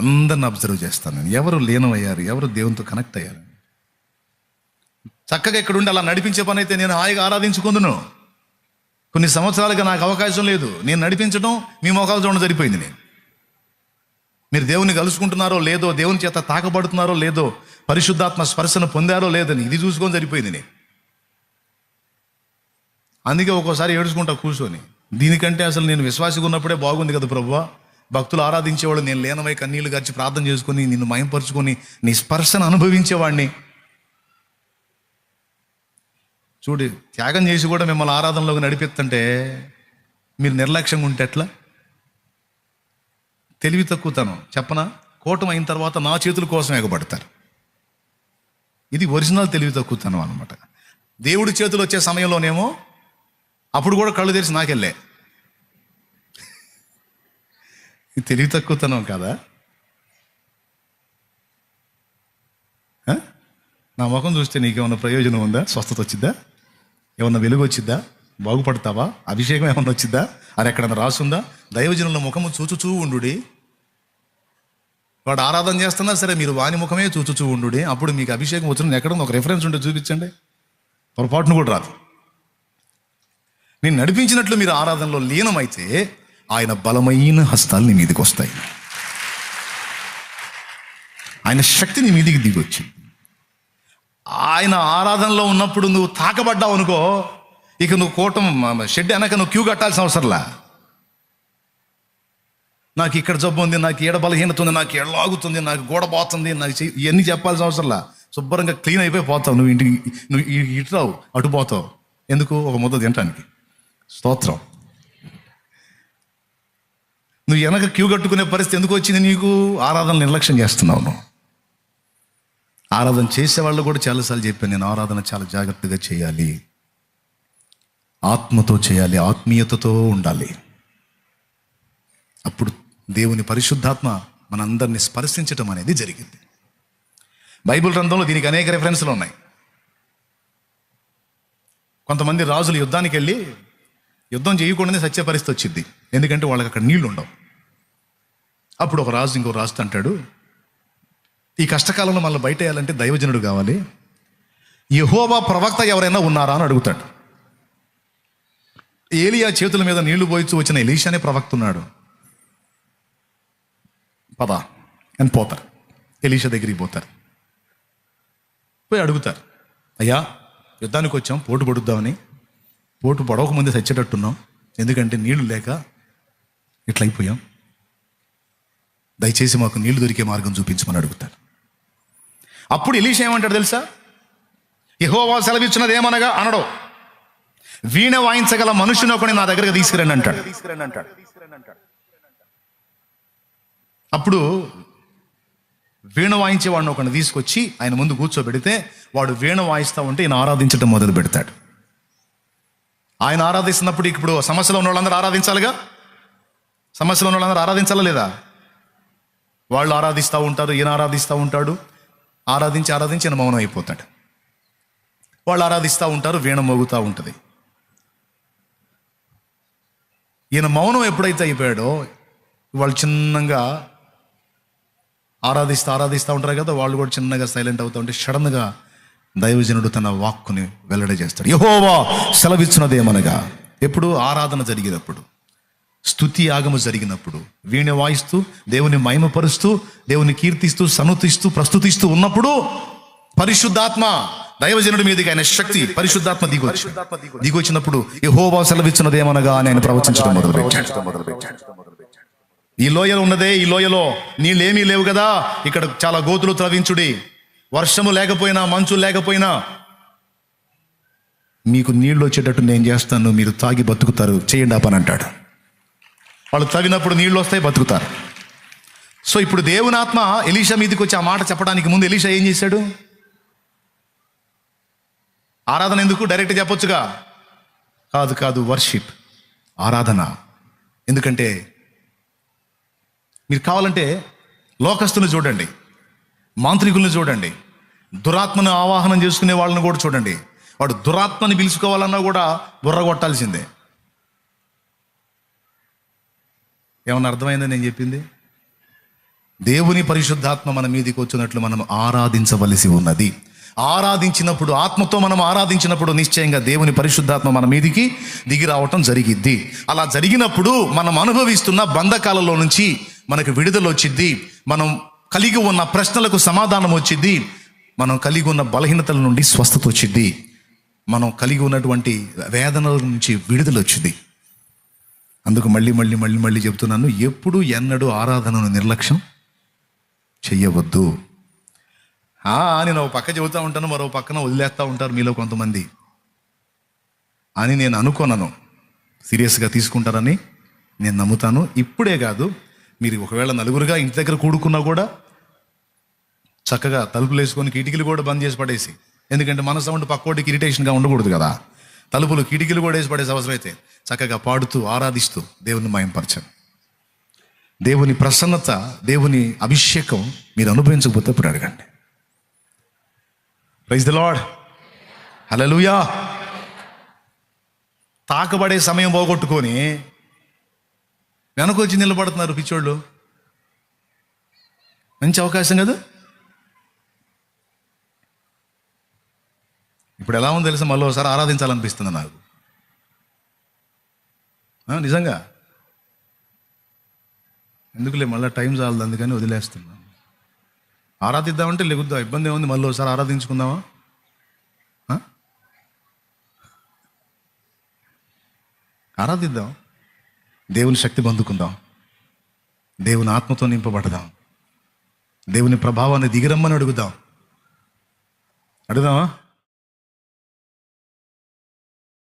అందరిని అబ్జర్వ్ చేస్తాను నేను. ఎవరు లీనమయ్యారు? ఎవరు దేవునితో కనెక్ట్ అయ్యారు? చక్కగా ఇక్కడ ఉండి అలా నడిపించే పని అయితే నేను హాయిగా ఆరాధించుకుందును. కొన్ని సంవత్సరాలుగా నాకు అవకాశం లేదు. నేను నడిపించడం మీ మొఖాలు చూడడం సరిపోయింది నేను. మీరు దేవుని కలుసుకుంటున్నారో లేదో దేవుని చేత తాకబడుతున్నారో లేదో పరిశుద్ధాత్మ స్పర్శను పొందారో లేదని ఇది చూసుకొని సరిపోయింది నేను. అందుకే ఒక్కోసారి ఏడుచుకుంటా కూర్చొని. దీనికంటే అసలు నేను విశ్వాసిగా ఉన్నప్పుడే బాగుంది కదా ప్రభువా? భక్తులు ఆరాధించేవాళ్ళు నేను లేనవై కన్నీళ్ళు గడిచి ప్రార్థన చేసుకుని నిన్ను మయంపరుచుకొని నీ స్పర్శను అనుభవించేవాడిని. చూడు త్యాగం చేసి కూడా మిమ్మల్ని ఆరాధనలోకి నడిపిస్తుంటే మీరు నిర్లక్ష్యంగా ఉంటే ఎట్లా? తెలివి తక్కువతనం. చెప్పనా? కూటమి అయిన తర్వాత నా చేతుల కోసం ఎగబడతారు. ఇది ఒరిజినల్ తెలివి తక్కువతనం అనమాట దేవుడి చేతులు వచ్చే సమయంలోనేమో అప్పుడు కూడా కళ్ళు తెరిచి నాకెళ్ళే. ఇది తెలివి తక్కువతనం కదా? నా ముఖం చూస్తే నీకేమన్నా ప్రయోజనం ఉందా? స్వస్థత వచ్చిద్దా? ఏమన్నా వెలుగు వచ్చిద్దా? బాగుపడతావా? అభిషేకం ఏమన్నా వచ్చిద్దా? అది ఎక్కడన్నా రాసుందా? దైవజనుల ముఖము చూచుచూ ఉండు వాడు ఆరాధన చేస్తున్నా సరే మీరు వాని ముఖమే చూచుచూ ఉండు అప్పుడు మీకు అభిషేకం వచ్చిన ఎక్కడ ఒక రెఫరెన్స్ ఉంటే చూపించండి. పొరపాటును కూడా రాదు. నేను నడిపించినట్లు మీరు ఆరాధనలో లీనమైతే ఆయన బలమైన హస్తాలు నీ మీదకి వస్తాయి. ఆయన శక్తి నీ మీదికి దిగొచ్చింది. ఆయన ఆరాధనలో ఉన్నప్పుడు నువ్వు తాకబడ్డావు అనుకో ఇక నువ్వు కోటం షెడ్ అనక నువ్వు క్యూ కట్టాల్సిన అవసరంలా నాకు ఇక్కడ జబ్బు ఉంది నాకు ఏడ బలహీనత ఉంది నాకు ఎడలాగుతుంది నాకు గోడ పోతుంది నాకు ఇవన్నీ చెప్పాల్సిన అవసరంలా శుభ్రంగా క్లీన్ అయిపోయి పోతావు. నువ్వు ఇంటికి నువ్వు ఇటు రావు అటు పోతావు. ఎందుకు? ఒక ముద్ద తినటానికి. స్తోత్రం. నువ్వు వెనక క్యూ కట్టుకునే పరిస్థితి ఎందుకు వచ్చింది నీకు? ఆరాధన నిర్లక్ష్యం చేస్తున్నావు నువ్వు. ఆరాధన చేసేవాళ్ళు కూడా చాలాసార్లు చెప్పాను నేను ఆరాధన చాలా జాగ్రత్తగా చేయాలి. ఆత్మతో చేయాలి ఆత్మీయతతో ఉండాలి. అప్పుడు దేవుని పరిశుద్ధాత్మ మనందరినీ స్పర్శించటం అనేది జరిగింది. బైబిల్ గ్రంథంలో దీనికి అనేక రెఫరెన్స్లు ఉన్నాయి. కొంతమంది రాజులు యుద్ధానికి వెళ్ళి యుద్ధం చేయకుండానే సత్య పరిస్థితి వచ్చింది. ఎందుకంటే వాళ్ళకి అక్కడ నీళ్ళు ఉండవు అప్పుడు ఒక రాజు ఇంకో రాజు అంటాడు ఈ కష్టకాలంలో మళ్ళీ బయట వేయాలంటే దైవజనుడు కావాలి. యహోవా ప్రవక్త ఎవరైనా ఉన్నారా? అని అడుగుతాడు. ఏలియా చేతుల మీద నీళ్ళు పోయిచ్చు వచ్చిన ఎలీషానే ప్రవక్త ఉన్నాడు పద అని పోతారు. ఎలీషా దగ్గరికి పోతారు. పోయి అడుగుతారు. అయ్యా యుద్ధానికి వచ్చాం పోటు పడుద్దామని. పోటు పడవకముందే చచ్చేటట్టున్నాం. ఎందుకంటే నీళ్ళు లేక ఇట్లా అయిపోయాం దయచేసి మాకు నీళ్ళు దొరికే మార్గం చూపించమని అడుగుతాడు అప్పుడు ఇలీష ఏమంటాడు తెలుసా? యహోవా సెలవిచ్చినది ఏమనగా అనడో. వీణ వాయించగల మనుషుని ఒకని నా దగ్గరకు తీసుకురండి అంటాడు. అప్పుడు వీణ వాయించేవాడిని ఒకని తీసుకొచ్చి ఆయన ముందు కూర్చోబెడితే వాడు వీణ వాయిస్తా ఉంటే ఈయన ఆరాధించడం మొదలు పెడతాడు. ఆయన ఆరాధిస్తున్నప్పుడు ఇప్పుడు సమస్యలో ఉన్న వాళ్ళందరూ ఆరాధించాలిగా? సమస్యలో ఉన్న వాళ్ళందరూ ఆరాధించాలా లేదా? వాళ్ళు ఆరాధిస్తూ ఉంటారు ఈయన ఆరాధిస్తూ ఉంటాడు. ఆరాధించి ఆరాధించి ఈయన మౌనం అయిపోతాడు. వాళ్ళు ఆరాధిస్తూ ఉంటారు వీణ మోగుతూ ఉంటుంది. ఈయన మౌనం ఎప్పుడైతే అయిపోయాడో వాళ్ళు చిన్నగా ఆరాధిస్తూ ఆరాధిస్తూ ఉంటారు కదా వాళ్ళు కూడా చిన్నగా సైలెంట్ అవుతూ ఉంటే సడన్గా దైవజనుడు తన వాక్కుని వెల్లడి చేస్తాడు. యహోవా సెలవిచ్చినదేమనగా ఎప్పుడు ఆరాధన జరిగేటప్పుడు స్తుతి యాగము జరిగినప్పుడు వీణ వాయిస్తూ దేవుని మహిమపరుస్తూ దేవుని కీర్తిస్తూ సనుతిస్తూ ప్రస్తుతిస్తూ ఉన్నప్పుడు పరిశుద్ధాత్మ దైవజనుడి మీదకి ఆయన శక్తి పరిశుద్ధాత్మ దిగొచ్చు దిగొచ్చినప్పుడు యహోవా సెలవిచ్చినదేమనగా అని ఆయన ప్రవచించడం ఈ లోయలో ఉన్నదే ఈ లోయలో నీళ్ళేమీ లేవు కదా. ఇక్కడ చాలా గోతులు త్రవించుడి. వర్షము లేకపోయినా మంచు లేకపోయినా మీకు నీళ్ళు వచ్చేటట్టు నేను చేస్తాను మీరు తాగి బతుకుతారు చేయండి ఆ పని అంటాడు వాళ్ళు తవ్వినప్పుడు నీళ్ళు వస్తాయి బతుకుతారు. సో ఇప్పుడు దేవుని ఆత్మ ఎలీషా మీదకి వచ్చి ఆ మాట చెప్పడానికి ముందు ఎలీషా ఏం చేశాడు? ఆరాధన ఎందుకు? డైరెక్ట్ చెప్పొచ్చుగా. కాదు కాదు వర్షిప్ ఆరాధన. ఎందుకంటే మీరు కావాలంటే లోకస్తుని చూడండి మాంత్రికుల్ని చూడండి దురాత్మను ఆవాహనం చేసుకునే వాళ్ళని కూడా చూడండి. వాడు దురాత్మని పిలుచుకోవాలన్నా కూడా బుర్ర కొట్టాల్సిందే. ఏమన్నా అర్థమైందని నేను చెప్పింది? దేవుని పరిశుద్ధాత్మ మన మీదకి వచ్చినట్లు మనం ఆరాధించవలసి ఉన్నది. ఆరాధించినప్పుడు ఆత్మతో మనం ఆరాధించినప్పుడు నిశ్చయంగా దేవుని పరిశుద్ధాత్మ మన మీదికి దిగి రావటం జరిగిద్ది. అలా జరిగినప్పుడు మనం అనుభవిస్తున్న బంధకాలలో నుంచి మనకు విడుదల వచ్చింది మనం కలిగి ఉన్న ప్రశ్నలకు సమాధానం వచ్చిద్ది. మనం కలిగి ఉన్న బలహీనతల నుండి స్వస్థత వచ్చిద్ది. మనం కలిగి ఉన్నటువంటి వేదనల నుంచి విడుదల వచ్చింది అందుకు మళ్ళీ మళ్ళీ మళ్ళీ మళ్ళీ చెప్తున్నాను ఎప్పుడు ఎన్నడూ ఆరాధనను నిర్లక్ష్యం చెయ్యవద్దు. నేను ఒక పక్క చెబుతూ ఉంటాను మరో పక్కన వదిలేస్తూ ఉంటారు మీలో కొంతమంది. అని నేను అనుకోనను. సీరియస్గా తీసుకుంటారని నేను నమ్ముతాను. ఇప్పుడే కాదు మీరు ఒకవేళ నలుగురుగా ఇంటి దగ్గర కూడుకున్నా కూడా చక్కగా తలుపులు వేసుకొని కిటికీలు కూడా బంద్ చేసి పడేసి ఎందుకంటే మన సౌండ్ పక్కోటికి ఇరిటేషన్గా ఉండకూడదు కదా. తలుపులు కిటికీలు కూడా వేసి పడేసి అవసరం అయితే చక్కగా పాడుతూ ఆరాధిస్తూ దేవుని మయంపరచండి. దేవుని ప్రసన్నత దేవుని అభిషేకం మీరు అనుభవించకపోతే ఇప్పుడు అడగండి. ప్రైజ్ ద లాడ్ హలలుయా తాకబడే సమయం పోగొట్టుకొని వెనకొచ్చి నిలబడుతున్నారు పిచ్చోళ్ళు. మంచి అవకాశం కదా? ఇప్పుడు ఎలా ఉందో తెలుసు? మళ్ళీ ఒకసారి ఆరాధించాలనిపిస్తుంది నాకు. నిజంగా? ఎందుకులే మళ్ళీ టైం చాలదు అందుకని వదిలేస్తున్నాను. ఆరాధిద్దామంటే లెగుద్దాం? ఇబ్బంది ఏముంది? మళ్ళీ ఒకసారి ఆరాధించుకుందామా? ఆరాధిద్దాం. దేవుని శక్తి పొందుకుందాం. దేవుని ఆత్మతో నింపబడదాం. దేవుని ప్రభావాన్ని దిగిరమ్మని అడుగుదాం. అడుగుదామా?